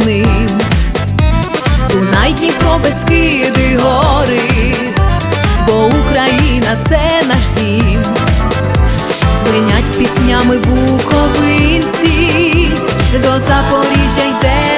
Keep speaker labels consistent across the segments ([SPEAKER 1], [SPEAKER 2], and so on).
[SPEAKER 1] одним. Дунай, Дніпро, Бескиди, гори, бо Україна це наш дім. звинять піснями буковинці, до Запоріжжя йде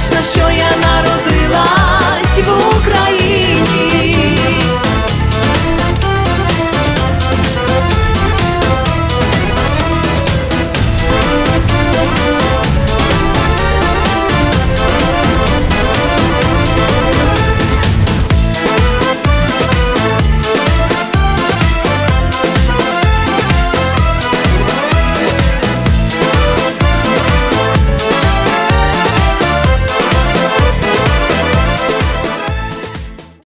[SPEAKER 1] Patrz na